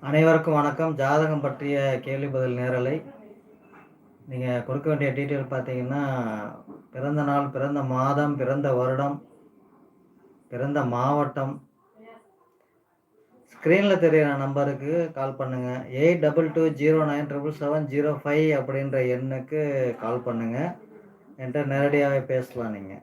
அனைவருக்கும் வணக்கம். ஜாதகம் பற்றிய கேள்வி பதில் நேரலை. நீங்கள் கொடுக்க வேண்டிய டீட்டெயில் பார்த்தீங்கன்னா பிறந்த நாள் பிறந்த மாதம் பிறந்த வருடம் பிறந்த மாவட்டம். ஸ்க்ரீனில் தெரிகிற நம்பருக்கு கால் பண்ணுங்கள் eight double two zero nine triple seven zero five அப்படின்ற எண்ணுக்கு கால் பண்ணுங்கள் என்கிட்ட நேரடியாகவே பேசலாம் நீங்கள்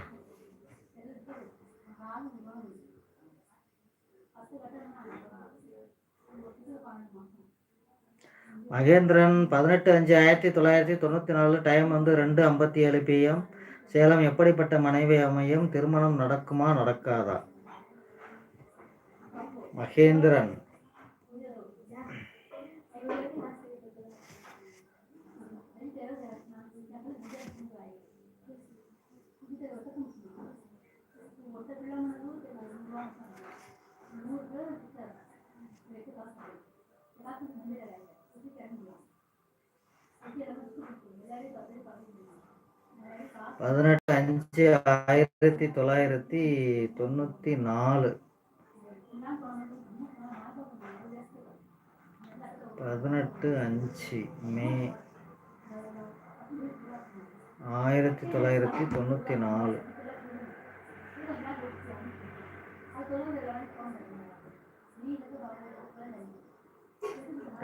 மகேந்திரன் பதினெட்டு அஞ்சு ஆயிரத்தி தொள்ளாயிரத்தி தொண்ணூற்றி நாலு டைம் வந்து ரெண்டு ஐம்பத்தி ஏழு பிஎம் சேலம் எப்படிப்பட்ட மனைவி அமையும்? திருமணம் நடக்குமா? நடக்காதா? மகேந்திரன். பதினெட்டு அஞ்சு ஆயிரத்தி தொள்ளாயிரத்தி தொண்ணூற்றி நாலு. பதினெட்டு அஞ்சு மே ஆயிரத்தி தொள்ளாயிரத்தி தொண்ணூற்றி நாலு.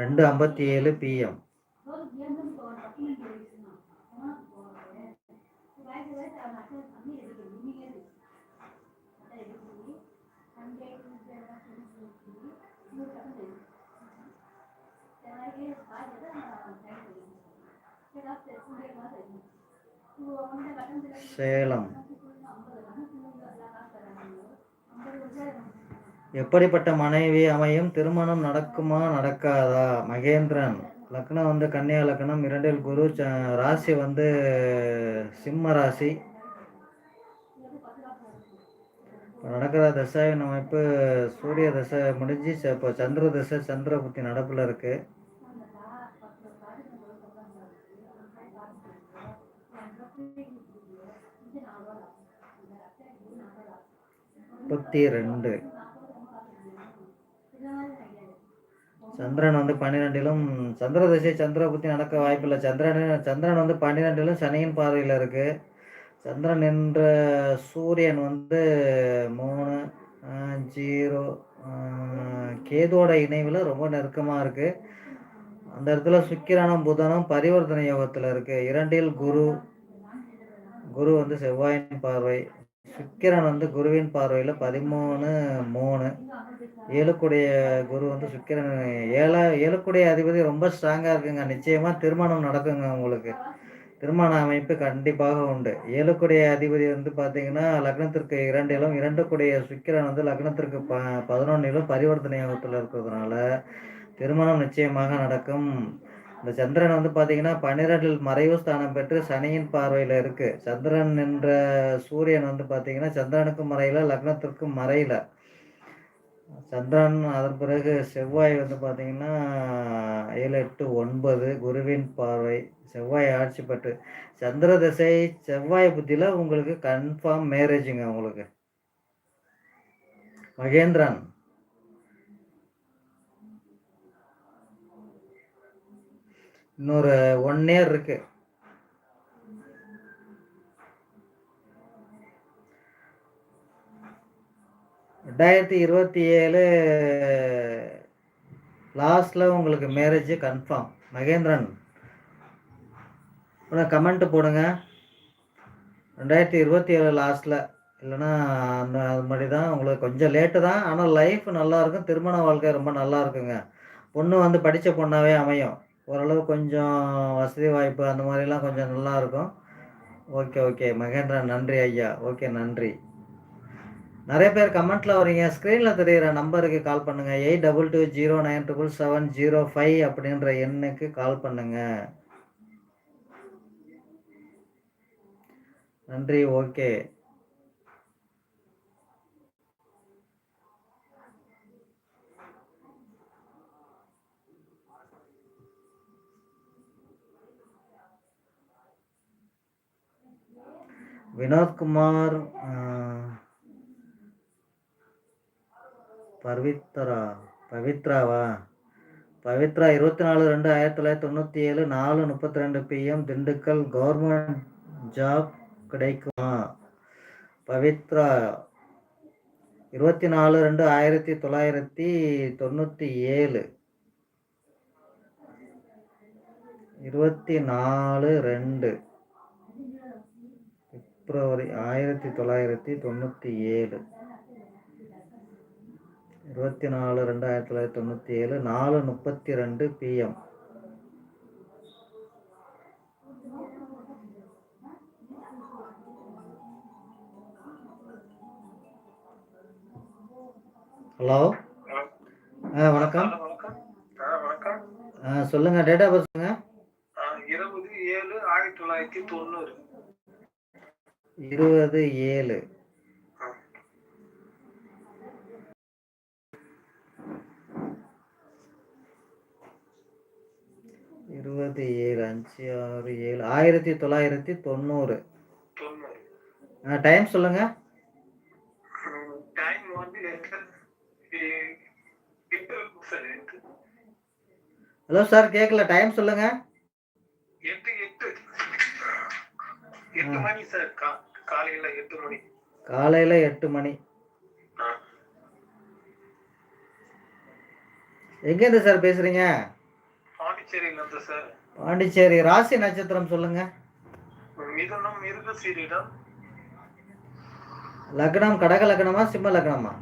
ரெண்டு ஐம்பத்தி ஏழு பிஎம் சேலம். எப்படிப்பட்ட மனைவி அமையும்? திருமணம் நடக்குமா? நடக்காதா? மகேந்திரன். லக்னம் வந்து கன்னியா லக்னம். இரண்டில் குரு ராசி வந்து சிம்ம ராசி. நடக்கிற தசாவின் அமைப்பு சூரிய தசை முடிஞ்சு இப்போ சந்திர தசை சந்திர புத்தி நடப்பில் இருக்கு. முப்பத்தி ரெண்டு சந்திரன் வந்து பன்னிரெண்டிலும் சந்திர திசை சந்திர புத்தி நடக்க வாய்ப்பில்லை. சந்திரன் சந்திரன் வந்து பன்னிரெண்டிலும் சனியின் பார்வையில் இருக்கு. சந்திரன் என்ற சூரியன் வந்து மூணு ஆஹ், ஜீரோ ஆஹ், இணைவில் ரொம்ப நெருக்கமாக இருக்கு. அந்த இடத்துல சுக்கிரனும் புதனும் பரிவர்த்தனை யோகத்தில் இருக்கு. இரண்டில் குரு குரு வந்து செவ்வாயின் பார்வை சுக்கிரன் வந்து குருவின் பார்வையில் பதிமூணு மூணு. ஏழுக்குடைய குரு வந்து சுக்கிரன் ஏழா ஏழுக்குடைய அதிபதி ரொம்ப ஸ்ட்ராங்காக இருக்குங்க. நிச்சயமாக திருமணம் நடக்குங்க உங்களுக்கு. திருமண அமைப்பு கண்டிப்பாக உண்டு. ஏழுக்குடைய அதிபதி வந்து பார்த்தீங்கன்னா லக்னத்திற்கு இரண்டிலும் இரண்டுக்குடைய சுக்கிரன் வந்து லக்னத்திற்கு ப பதினொன்னிலும் பரிவர்த்தனை யோகத்தில் இருக்கிறதுனால திருமணம் நிச்சயமாக நடக்கும். இந்த சந்திரன் வந்து பார்த்தீங்கன்னா பன்னிரெண்டில் மறைவு ஸ்தானம் பெற்று சனியின் பார்வையில் இருக்கு. சந்திரன் என்ற சூரியன் வந்து பார்த்தீங்கன்னா சந்திரனுக்கும் மறையில லக்னத்திற்கும் மறையில. சந்திரன் அதன் பிறகு செவ்வாய் வந்து பார்த்தீங்கன்னா ஏழு எட்டு ஒன்பது குருவின் பார்வை செவ்வாய் ஆட்சி பெற்று. சந்திர திசை செவ்வாய் புத்தியில் உங்களுக்கு கன்ஃபார்ம் மேரேஜுங்க உங்களுக்கு. மகேந்திரன். இன்னொரு ஒன் இயர் இருக்கு. ரெண்டாயிரத்தி இருபத்தி ஏழு லாஸ்ட்ல உங்களுக்கு மேரேஜ் கன்ஃபார்ம் மகேந்திரன் கமெண்ட் போடுங்க. ரெண்டாயிரத்தி இருபத்தி ஏழு லாஸ்ட்டில் இல்லைன்னா அந்த அது மாதிரி தான் உங்களுக்கு கொஞ்சம் லேட்டு தான். ஆனால் லைஃப் நல்லா இருக்கும். திருமண வாழ்க்கை ரொம்ப நல்லா இருக்குங்க. பொண்ணு வந்து படித்த பொண்ணாகவே அமையும். ஓரளவு கொஞ்சம் வசதி வாய்ப்பு அந்த மாதிரிலாம் கொஞ்சம் நல்லா இருக்கும் ஓகே ஓகே. மகேந்திரன் நன்றி ஐயா. ஓகே நன்றி. நிறைய பேர் கமெண்ட்டில் வரீங்க. ஸ்க்ரீனில் தெரிகிற நம்பருக்கு கால் பண்ணுங்கள் eight double two zero nine triple seven zero five அப்படின்ற எண்ணுக்கு கால் பண்ணுங்கள் நன்றி ஓகே. வினோத்குமார் பவித்ரா பவித்ராவா? பவித்ரா இருபத்தி நாலு ரெண்டு ஆயிரத்தி தொள்ளாயிரத்தி தொண்ணூற்றி ஏழு நாலு முப்பத்தி ரெண்டு பிஎம் திண்டுக்கல் கவர்மெண்ட் ஜாப் கிடைக்குமா? பவித்ரா இருபத்தி நாலு ரெண்டு ஆயிரத்தி தொள்ளாயிரத்தி தொண்ணூற்றி ஏழு. இருபத்தி நாலு ரெண்டு. பிப்ரவரி ஆயிரத்தி தொள்ளாயிரத்தி தொண்ணூற்றி ஏழு. இருபத்தி நாலு ரெண்டு ஆயிரத்தி தொள்ளாயிரத்தி தொண்ணூற்றி ஏழு நாலு முப்பத்தி ரெண்டு பிஎம் ஹலோ ஆ வணக்கம். வணக்கம். சொல்லுங்க டேட்டா பர்ஸுங்க இருபது ஏழு ஆயிரத்தி தொள்ளாயிரத்தி தொண்ணூறு. இருபது ஏழு. இருபது ஏழு அஞ்சு ஆறு ஏழு. ஆயிரத்தி தொள்ளாயிரத்தி தொண்ணூறு. தொண்ணூறு டைம் சொல்லுங்க. ஹலோ சார் கேட்கல டைம் சொல்லுங்க. எட்டு எட்டு. எட்டு மணி சார் கா- காலையில எட்டு மணி. காலையில எட்டு மணி. ஆ. எங்கேருந்து சார் பேசுறீங்க? பாண்டிச்சேரியில இருந்து சார். பாண்டிச்சேரி ராசி நட்சத்திரம் சொல்லுங்க. மிதுனம் மிருக சீரிடம் லக்னம் கடக லக்னமா சிம்ம லக்னமா?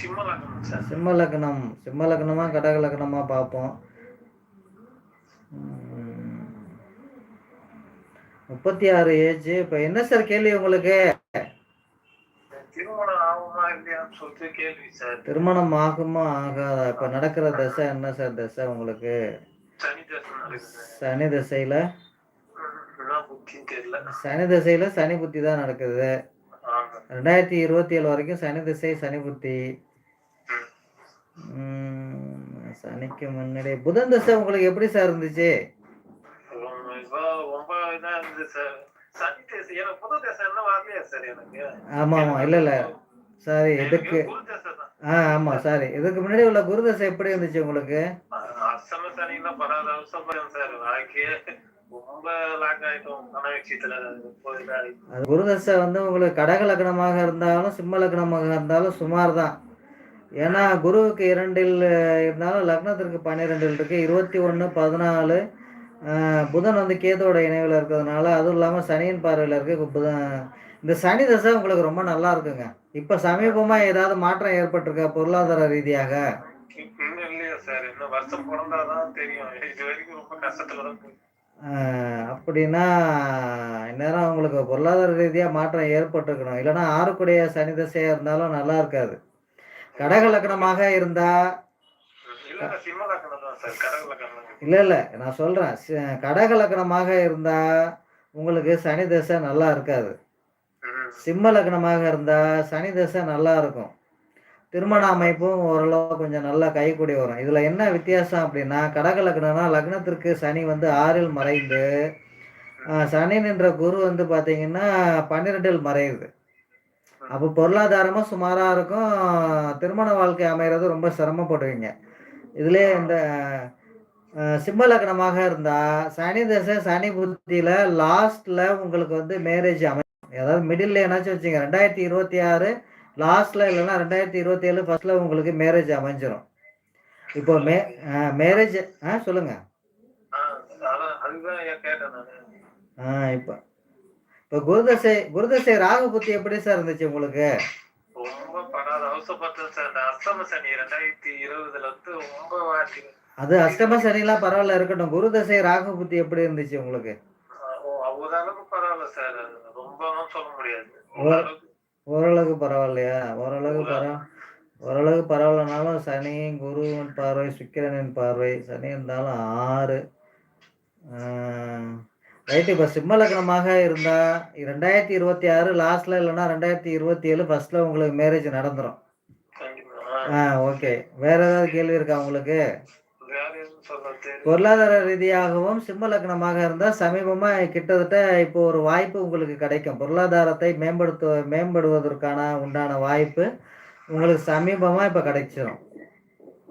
சிம்மலகனம் சார். சிம்ம லக்னம் சிம்ம லக்னமா கடக லக்னமா பார்ப்போம். முப்பத்தி ஆறு ஏஜ். இப்போ என்ன சார் கேள்வி உங்களுக்கு? திருமணம் ஆகுமா ஆகாதா? இப்போ நடக்கிற தசை என்ன சார் தசை உங்களுக்கு? சனி தசையில? சனி தசையில சனி புத்தி தான் நடக்குது. ரெண்டாயிரத்தி இருபத்தி ஏழு வரைக்கும் சனி திசை சனி புத்தி. சனிக்கு முன்னாடி புதன் திசை உங்களுக்கு எப்படி சார் இருந்துச்சு? சார். சனி தேசம் எனக்கு புது தேசம் என்ன வரலையா சார் எனக்கு? ஆமா ஆமா. இல்ல இல்ல. சாரி எதுக்கு? ஆ ஆமா சாரி. இதுக்கு முன்னாடி உள்ள குரு தசை எப்படி இருந்துச்சு உங்களுக்கு? அசம சனிலாம் படாத அவசரம் போயிடும் சார். வாழ்க்கையே ரொம்ப லாக் ஆயிட்டோம். பண விஷயத்துல போய் இதாகி. அது குரு தசை வந்து உங்களுக்கு கடக லக்னமாக இருந்தாலும் சிம்ம லக்னமாக இருந்தாலும் சுமார் தான் ஏன்னா குருவுக்கு இரண்டில் இருந்தாலும் லக்னத்திற்கு பன்னிரெண்டில் இருக்கு. இருபத்தி ஒன்று பதினாலு புதன் வந்து கேதோட இணைவில் இருக்கிறதுனால அதுவும் இல்லாமல் சனியின் பார்வையில் இருக்கு புதன் இந்த சனி தசை உங்களுக்கு ரொம்ப நல்லா இருக்குங்க. இப்போ சமீபமாக ஏதாவது மாற்றம் ஏற்பட்டிருக்கா பொருளாதார ரீதியாக? அப்படின்னா இந்நேரம் உங்களுக்கு பொருளாதார ரீதியாக மாற்றம் ஏற்பட்டிருக்கணும். இல்லைன்னா ஆறுக்குடைய சனி தசையாக இருந்தாலும் நல்லா இருக்காது. கடக லக்னமாக இருந்தா சிம்ம லக்கணம் தான் சார். கடவுள் லக்கணம் இல்லை இல்லை. நான் சொல்கிறேன் கடக லக்னமாக இருந்தா உங்களுக்கு சனி தசை நல்லா இருக்காது. சிம்ம லக்னமாக இருந்தா சனி தசை நல்லா இருக்கும். திருமண அமைப்பும் ஓரளவு கொஞ்சம் நல்லா கைக்கூடி வரும். இதுல என்ன வித்தியாசம் அப்படின்னா கடக லக்னம்னா லக்னத்திற்கு சனி வந்து ஆறில் மறைந்து சனி நின்ற குரு வந்து பாத்தீங்கன்னா பன்னிரெண்டில் மறையுது. அப்போ பொருளாதாரமா சுமாரா இருக்கும். திருமண வாழ்க்கை அமைகிறது ரொம்ப சிரமப்படுவீங்க. இதுலயே இந்த சிம்ம லக்னமாக இருந்தா சனி தசை சனி புத்தியில லாஸ்ட்ல உங்களுக்கு வந்து மேரேஜ் அமையும். அதாவது மிடில் என்னாச்சும் வச்சுங்க ரெண்டாயிரத்தி இருபத்தி ஆறு லாஸ்ட்ல இல்லைன்னா ரெண்டாயிரத்தி இருபத்தி ஏழு ஃபர்ஸ்ட்ல உங்களுக்கு மேரேஜ் அமைஞ்சிரும். இப்போ மே மேரேஜ் ஆ சொல்லுங்க. ஆ, அதான் அதுதான் ஏன் கேட்டேன் நானு. ஆ இப்போ இப்போ குருதசை குருதசை ராகு புத்தி எப்படி சார் இருந்துச்சு உங்களுக்கு? ரொம்ப படாத அவசரப்பட்டேன் சார் இந்த அஸ்தம சனி ரெண்டாயிரத்தி இருபதுல வந்து ரொம்ப வாட்டி அது அஷ்டம சனிலாம் பரவாயில்ல இருக்கட்டும். குருதசை ராகு புத்தி எப்படி இருந்துச்சு உங்களுக்கு? அளவுக்கு பரவாயில்ல சார் ரொம்பவும் சொல்ல முடியாது. ஓரளவுக்கு பரவாயில்லையா? ஓரளவுக்கு பரவ ஓரளவுக்கு பரவாயில்லனாலும் சனி குருவின் பார்வை சுக்கிரனின் பார்வை. சனி இருந்தாலும் ஆறு. ரைட்டு. இப்போ சிம்ம லக்னமாக இருந்தால் ரெண்டாயிரத்தி இருபத்தி ஆறு லாஸ்ட்ல இல்லைன்னா ரெண்டாயிரத்தி இருபத்தி ஏழு ஃபர்ஸ்ட்ல உங்களுக்கு மேரேஜ் நடந்துரும். கண்டிப்பா. ஆ. ஓகே வேற ஏதாவது கேள்வி இருக்கா உங்களுக்கு வேற எதுவும் சொல்ல தெரியும் பொருளாதார ரீதியாகவும் சிம்ம லக்னமாக இருந்தால் சமீபமாக கிட்டத்தட்ட இப்போ ஒரு வாய்ப்பு உங்களுக்கு கிடைக்கும். பொருளாதாரத்தை மேம்படுத்த மேம்படுவதற்கான உண்டான வாய்ப்பு உங்களுக்கு சமீபமாக இப்போ கிடைச்சிரும்.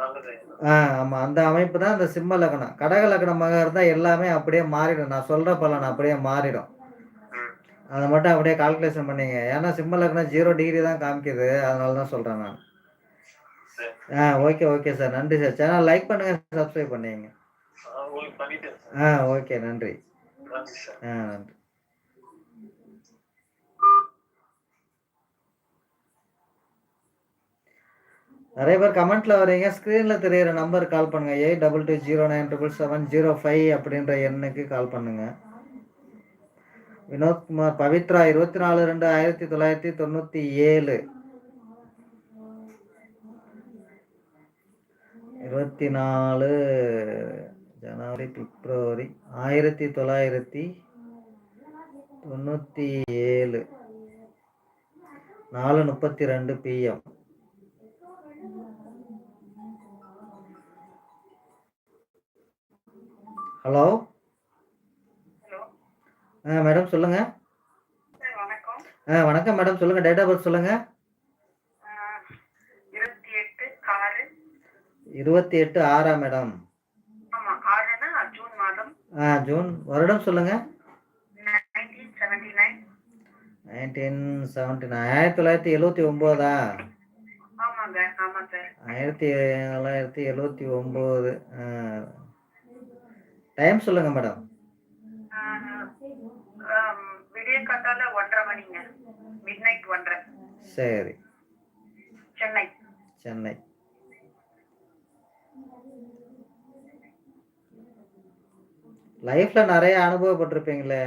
நல்லது. ஆ ஆமாம் அந்த அமைப்பு தான் இந்த சிம்ம லக்னம். கடக லக்னமாக இருந்தால் எல்லாமே அப்படியே மாறிடும். நான் சொல்கிற பலன் அப்படியே மாறிடும். அதை மட்டும் அப்படியே கால்குலேஷன் பண்ணீங்க. ஏன்னா சிம்ம லக்னம் ஜீரோ டிகிரி தான் காமிக்குது. அதனால தான் சொல்கிறேன் நான். ஆ ஓகே ஓகே சார் நன்றி சார் சேனல் லைக் பண்ணுங்கள் சப்ஸ்கிரைப் பண்ணீங்க. ஆ, ஓகே நன்றி. ஆ நன்றி. நிறைய பேர் கமெண்ட்ல வரீங்க ஸ்க்ரீன்ல தெரியுற நம்பர் கால் பண்ணுங்க. Eight double two zero nine triple seven zero five அப்படின்ற எண்ணுக்கு கால் பண்ணுங்க. வினோத்குமார் பவித்ரா இருபத்தி நாலு ரெண்டு ஆயிரத்தி தொள்ளாயிரத்தி தொண்ணூத்தி ஏழு. இருபத்தி நாலு ஜனவரி பிப்ரவரி ஆயிரத்தி தொள்ளாயிரத்தி தொண்ணூற்றி ஏழு நாலு முப்பத்தி ரெண்டு பிஎம் ஹலோ? ஆ மேடம் சொல்லுங்க. வணக்கம். மேடம் சொல்லுங்க. டேட் ஆஃப் பர்த் சொல்லுங்க ஆஹ் இருபத்தி எட்டு ஆறு இருபத்தி எட்டு ஆறா மேடம்? ஆமா ஆறுனா? ஜூன் மாதம். ஆ ஜூன். வருடம் சொல்லுங்க. Nineteen seventy nine. ஆயிரத்தி தொள்ளாயிரத்தி எழுவத்தி சார் ஆயிரத்தி தொள்ளாயிரத்தி எழுவத்தி ஒம்பது. டைம் சொல்லுங்க மேடம். விடிய காத்தால ஒன்றரை மணிங்க. மிட் நைட் ஒன்றரை. சரி. சென்னை. சென்னை. லைஃப்ல நிறைய அனுபவப்பட்டிருப்பீங்களே?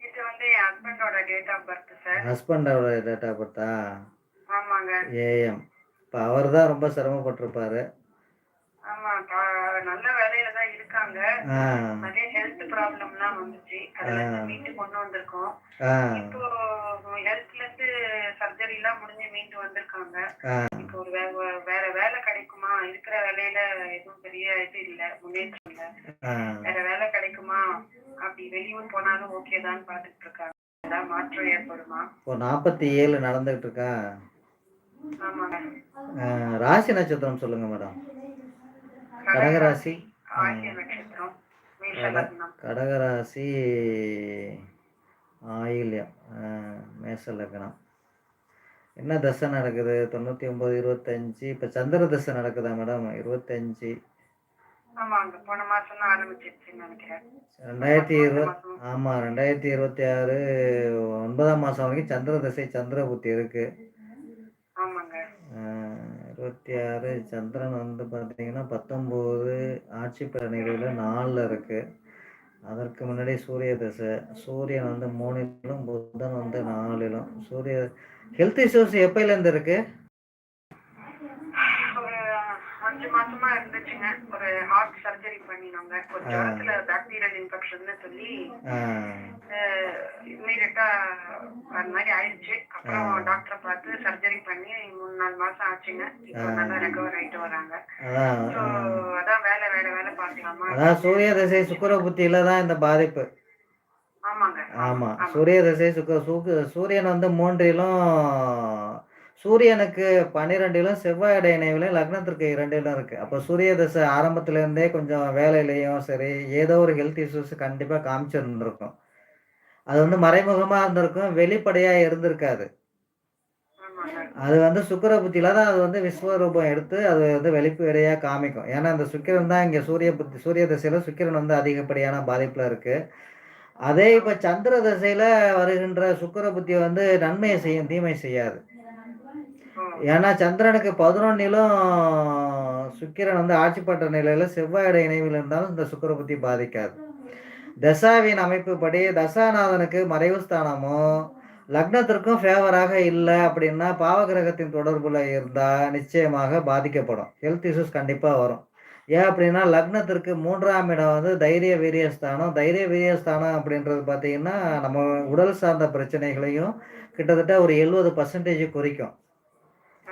இது வந்து என் ஹஸ்பண்டோட டேட் ஆஃப் பர்த் சார் ஹஸ்பண்டோட டேட் ஆஃப் பர்த்தா ஆமாங்க. ஏஎம் இப்போ அவர் தான் ரொம்ப சிரமப்பட்டிருப்பாரு. ஆமா நல்ல வேலையில தான் இருக்காங்க. நிறைய ஹெல்த் ப்ராப்ளம்லாம் வந்துச்சு. அதுல இருந்து மீட்டு கொண்டு வந்திருக்கோம். இப்போ இருந்து சர்ஜரி எல்லாம் முடிஞ்சு மீண்டு வந்திருக்காங்க. இப்போ ஒரு வேற வேலை கிடைக்குமா? இருக்கிற வேலையில எதுவும் பெரிய இது இல்ல முன்னேற்றம் இல்ல. வேற வேலை கிடைக்குமா? அப்படி வெளியூர் போனாலும் ஓகே தான் பாத்துட்டு இருக்காங்க. ஏதாவது மாற்றம் ஏற்படுமா? இப்போ நாற்பத்தி ஏழு நடந்துகிட்டு இருக்கா? ராசி நட்சத்திரம் சொல்லுங்க மேடம். கடகராசி? கடகராசி ஆயில்யம் மேஷ லக்னம். என்ன தசை நடக்குது? தொண்ணூற்றி ஒம்பது இருபத்தஞ்சி. இப்போ சந்திர தசை நடக்குதா மேடம்? இருபத்தஞ்சி. ரெண்டாயிரத்தி இருபத். ஆமாம் ரெண்டாயிரத்தி இருபத்தி ஆறு ஒன்பதாம் மாதம் வரைக்கும் சந்திர தசை சந்திர புத்தி இருக்கு. இருபத்தி ஆறு சந்திரன் வந்து பார்த்தீங்கன்னா பத்தொம்போது ஆட்சி பிறனிலையில் நாலில் இருக்கு. அதற்கு முன்னாடி சூரிய தசை சூரியன் வந்து மூணிலும் புதன் வந்து நாலிலும். சூரிய ஹெல்த் இஷ்யூஸ் எப்பயிலேருந்து இருக்குது ஒரு அஞ்சு மாசமா இருந்துச்சுங்க. ஒரு ஹார்ட் சர்ஜரி பண்ணினோங்க. ஒரு ஜுரத்துல பாக்டீரியல் இன்ஃபெக்ஷன் சொல்லி இம்மீடியட்டா அந்த மாதிரி ஆயிடுச்சு. அப்புறம் டாக்டரை பார்த்து சர்ஜரி பண்ணி மூணு நாலு மாசம் ஆச்சுங்க. இப்போ நல்லா ரெக்கவர் ஆயிட்டு வராங்க. அதான் வேலை வேலை பார்க்கலாமா? அதான் சூரிய தசை சுக்கிர புத்தியில தான் இந்த பாதிப்பு. ஆமாங்க. ஆமா. சூரிய திசை சூக்கு சூரியன் வந்து மூன்றிலும் சூரியனுக்கு பன்னிரெண்டிலும் செவ்வாயோட இணைவிலும் லக்னத்திற்கு இரண்டிலும் இருக்கு. அப்போ சூரிய தசை ஆரம்பத்துல இருந்தே கொஞ்சம் வேலையிலையும் சரி ஏதோ ஒரு ஹெல்த் இஷ்யூஸ் கண்டிப்பா காமிச்சிருந்திருக்கும். அது வந்து மறைமுகமா இருந்திருக்கும் வெளிப்படையா இருந்திருக்காது. அது வந்து சுக்கிர புத்தியில தான் அது வந்து விஸ்வரூபம் எடுத்து அது வந்து வெளிப்படையா காமிக்கும். ஏன்னா இந்த சுக்கிரன் தான் இங்க சூரிய புத்தி சூரிய திசையில சுக்கிரன் வந்து அதிகப்படியான பாதிப்புல இருக்கு. அதே இப்ப சந்திர திசையில வருகின்ற சுக்கிர புத்தி வந்து நன்மையை செய்யும் தீமை செய்யாது. ஏன்னா சந்திரனுக்கு பதினொன்னிலும் சுக்கிரன் வந்து ஆட்சி பட்ட நிலையில செவ்வாயோட இணைவில் இருந்தாலும் இந்த சுக்கிர புத்தி பாதிக்காது. தசாவின் அமைப்புப்படி தசாநாதனுக்கு மறைவு ஸ்தானமும் லக்னத்திற்கும் ஃபேவராக இல்லை அப்படின்னா பாவகிரகத்தின் தொடர்புல இருந்தா நிச்சயமாக பாதிக்கப்படும். ஹெல்த் இஷ்யூஸ் கண்டிப்பா வரும். ஏன் அப்படின்னா லக்னத்திற்கு மூன்றாம் இடம் வந்து தைரிய வீரியஸ்தானம் தைரிய வீரியஸ்தானம் அப்படின்றது பார்த்தீங்கன்னா நம்ம உடல் சார்ந்த பிரச்சனைகளையும் கிட்டத்தட்ட ஒரு எழுபது பர்சன்டேஜ் குறிக்கும்.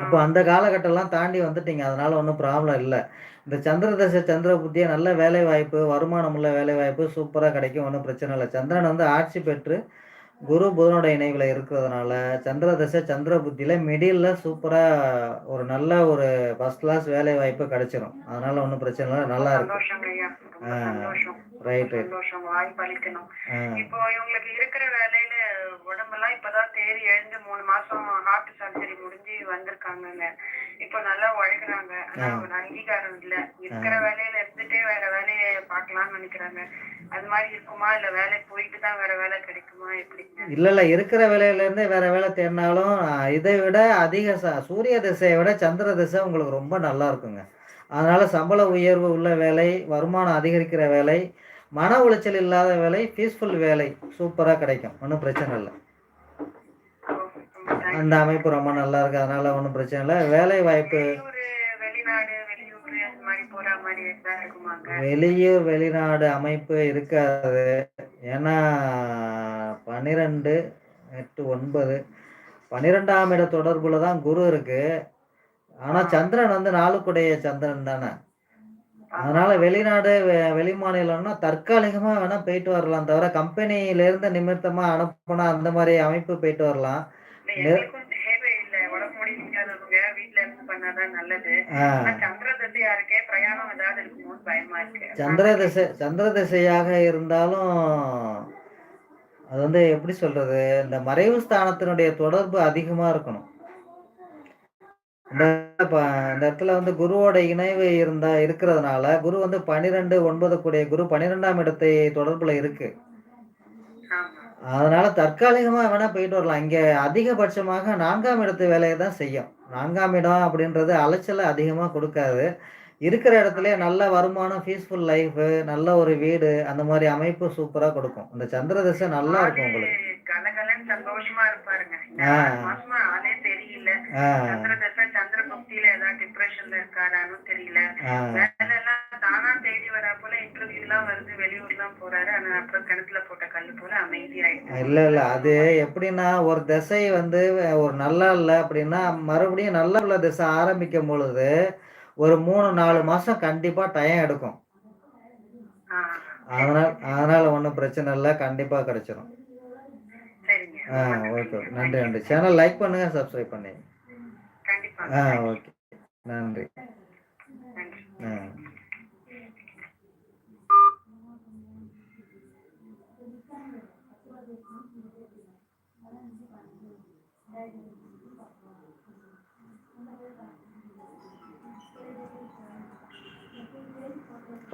அப்போ அந்த காலகட்டம்லாம் தாண்டி வந்துட்டீங்க. அதனால ஒன்றும் ப்ராப்ளம் இல்லை. இந்த சந்திர தசை சந்திர புத்தியை நல்ல வேலை வாய்ப்பு வருமானம் உள்ள வேலை வாய்ப்பு சூப்பராக கிடைக்கும். ஒன்றும் பிரச்சனை இல்லை. சந்திரன் வந்து ஆட்சி பெற்று குரு புதனோட இணைவில் இருக்கிறதுனால சந்திர தசை சந்திர புத்தியில மிடில் சூப்பராக ஒரு நல்ல ஒரு ஃபர்ஸ்ட் கிளாஸ் வேலை வாய்ப்பு கிடைச்சிரும். அதனால ஒன்றும் பிரச்சனை இல்லை நல்லா இருக்கு. ரைட் ரைட் இப்போ இவங்களுக்கு இருக்கிற வேலையில உடம்பெல்லாம் இப்பதான் தேறி எழுந்து மூணு மாசம் ஹார்ட் சர்ஜரி முடிஞ்சு வந்திருக்காங்கங்க. இப்போ நல்லா உழைக்கிறாங்க. ஆனா ஆ. ஒரு அங்கீகாரம் இல்ல. இருக்கிற வேலையில இருந்துட்டே வேற வேலையை பார்க்கலாம்னு நினைக்கிறாங்க. அது மாதிரி இருக்குமா? இல்ல வேலைக்கு போயிட்டு தான் வேற வேலை கிடைக்குமா? எப்படிங்க இல்ல இல்ல. இருக்கிற வேலையில இருந்தே வேற வேலை தேடினாலும் இதை விட அதிக சூரிய திசையை விட சந்திர திசை உங்களுக்கு ரொம்ப நல்லா இருக்குங்க. அதனால சம்பள உயர்வு உள்ள வேலை வருமானம் அதிகரிக்கிற வேலை மன உளைச்சல் இல்லாத வேலை பீஸ்ஃபுல் வேலை சூப்பரா கிடைக்கும். ஒன்றும் பிரச்சனை இல்லை. அந்த அமைப்பு ரொம்ப நல்லா இருக்கு. அதனால ஒன்றும் பிரச்சனை இல்லை. வேலை வாய்ப்பு வெளியூரு வெளிநாடு வெளியூர் அந்த மாதிரி போற மாதிரி தான் இருக்குமாங்க வெளியூர் வெளிநாடு அமைப்பு இருக்காது. ஏன்னா பன்னிரெண்டு எட்டு ஒன்பது பன்னிரெண்டாம் இட தொடர்புல தான் குரு இருக்கு. ஆனா சந்திரன் வந்து நாளுக்குடைய சந்திரன் தானே. அதனால வெளிநாடு வெளி மாநிலம்னா தற்காலிகமா வேணா போயிட்டு வரலாம். தவிர கம்பெனில இருந்து நிமித்தமா அனுப்புனா அந்த மாதிரி அமைப்பு போயிட்டு வரலாம். வீட்ல இருந்து பண்ணாதான் நல்லது. உறுதியா சந்திர இருக்கே பிரயாணம் ஏதாவது இருக்குமோன்னு பயமா இருக்கு. சந்திர திசை சந்திர திசையாக இருந்தாலும் அது வந்து எப்படி சொல்றது? இந்த மறைவு ஸ்தானத்தினுடைய தொடர்பு அதிகமா இருக்கணும். இந்த ப- இந்த இடத்துல வந்து குருவோட இணைவு இருந்தா இருக்கிறதுனால குரு வந்து பனிரெண்டு ஒன்பது கூடிய குரு பன்னிரெண்டாம் இடத்தை தொடர்புல இருக்கு. அதனால தற்காலிகமா வேணா போயிட்டு வரலாம். இங்க அதிகபட்சமாக நான்காம் இடத்து வேலையை தான் செய்யும். நான்காம் இடம் அப்படின்றது அலைச்சலை அதிகமா கொடுக்காது. இருக்கிற இடத்துல நல்ல வருமானம் பீஸ்ஃபுல் லைஃப் நல்ல ஒரு வீடு அந்த மாதிரி அமைப்பு சூப்பரா கொடுக்கும். இந்த சந்திர திசை நல்லா இருக்கும் உங்களுக்கு. இல்ல இல்ல. அது எப்படின்னா ஒரு திசை வந்து ஒரு நல்லா இல்லை அப்படின்னா மறுபடியும் நல்ல உள்ள திசை ஆரம்பிக்கும் பொழுது ஒரு மூணு நாலு மாசம் கண்டிப்பா டைம் எடுக்கும். அதனால அதனால ஒன்றும் பிரச்சனை இல்லை. கண்டிப்பா கிடைச்சிரும். ஆ ஓகே. நன்றி நன்றி. சேனல் லைக் பண்ணுங்க சப்ஸ்கிரைப் பண்ணுங்க. ஆ ஓகே. நன்றி. ஆ.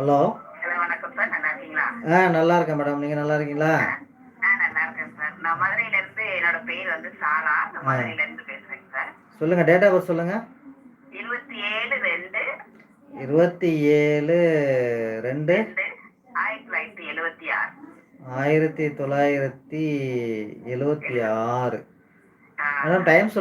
ஹலோ. ஆ நல்லா இருக்கேன் மேடம். நீங்கள் நல்லா இருக்கீங்களா? ஆ நல்லா இருக்கேன் சார். நான் மதுரையில இருந்து என்னோட பேர் வந்து சாரா. நான் மதுரையில இருந்து பேசுறேங்க சார். சொல்லுங்கள் டேட் ஆஃப் பர்த் சொல்லுங்கள் இருபத்தி ஏழு ரெண்டு. இருபத்தி ஏழு ரெண்டு. ஆயிரத்தி தொள்ளாயிரத்தி எழுவத்தி ஆறு. ஆயிரத்தி தொள்ளாயிரத்தி எழுவத்தி ஆறு. மேடம் டைம் சொல்